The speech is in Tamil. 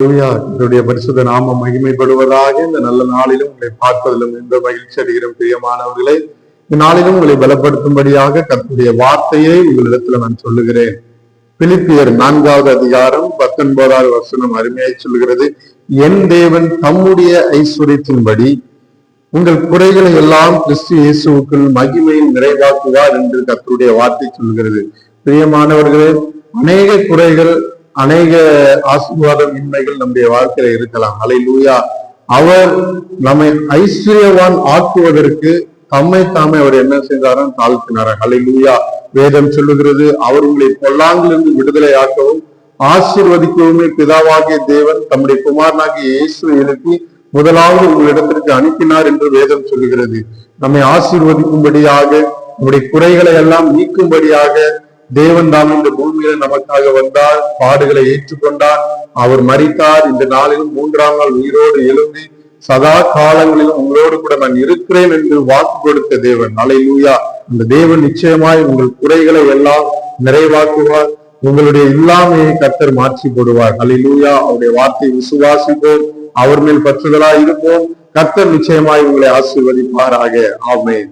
என்னுடைய பரிசுத்த நாம மகிமைப்படுவதாக இந்த நல்ல நாளிலும் உங்களை பார்ப்பதிலும் எந்த மகிழ்ச்சி அடைகிறோம் பிரியமானவர்களே இந்த நாளிலும் உங்களை பலப்படுத்தும்படியாக கத்துடைய வார்த்தையை உங்களிடத்துல நான் சொல்லுகிறேன். பிலிப்பியர் நான்காவது அதிகாரம் பத்தொன்பதாவது வசனம் அருமையாய் சொல்லுகிறது என் தேவன் தம்முடைய ஐஸ்வர்யத்தின்படி உங்கள் குறைகளை எல்லாம் கிறிஸ்து இயேசுவுக்குள் மகிமையில் நிறைவாக்குவார் என்று கத்தருடைய வார்த்தை சொல்கிறது பிரியமானவர்களே அநேக குறைகள் அநேக ஆசீர்வாதம் இன்மைகள் நம்முடைய வாழ்க்கையில இருக்கலாம். அலை லூயா அவர் நம்மை ஐஸ்வர்யவான் ஆக்குவதற்கு தம்மை தாமே அவர் என்ன செய்தாராம் தாழ்த்தினார். அலை லூயா வேதம் சொல்லுகிறது அவர் உங்களை பொல்லாங்கிலிருந்து விடுதலை ஆக்கவும் ஆசீர்வதிக்கவுமே பிதாவாகிய தேவன் தம்முடைய குமாரனாகிய இயேசுவை எழுப்பி முதலாவது உங்களிடத்திற்கு அனுப்பினார் என்று வேதம் சொல்லுகிறது. நம்மை ஆசீர்வதிக்கும்படியாக நம்முடைய குறைகளை எல்லாம் நீக்கும்படியாக தேவன் தாம் இந்த பூமியில நமக்காக வந்தார் பாடுகளை ஏற்றுக்கொண்டார். அவர் மறித்தார் இந்த நாளிலும் மூன்றாம் நாள் உயிரோடு எழும்பி சதா காலங்களிலும் உங்களோடு கூட நான் இருக்கிறேன் என்று வாக்கு கொடுத்த தேவன். அலையூயா அந்த தேவன் நிச்சயமாய் உங்கள் குறைகளை எல்லாம் நிறைவாக்குவார். உங்களுடைய இல்லாமையை கத்தர் மாற்றி போடுவார். அலையூயா அவருடைய வார்த்தை விசுவாசிப்போம். அவர் மேல் பற்றுதலா இருப்போம். கத்தர் நிச்சயமாய் உங்களை ஆசீர்வதிப்பாராக. ஆமேன்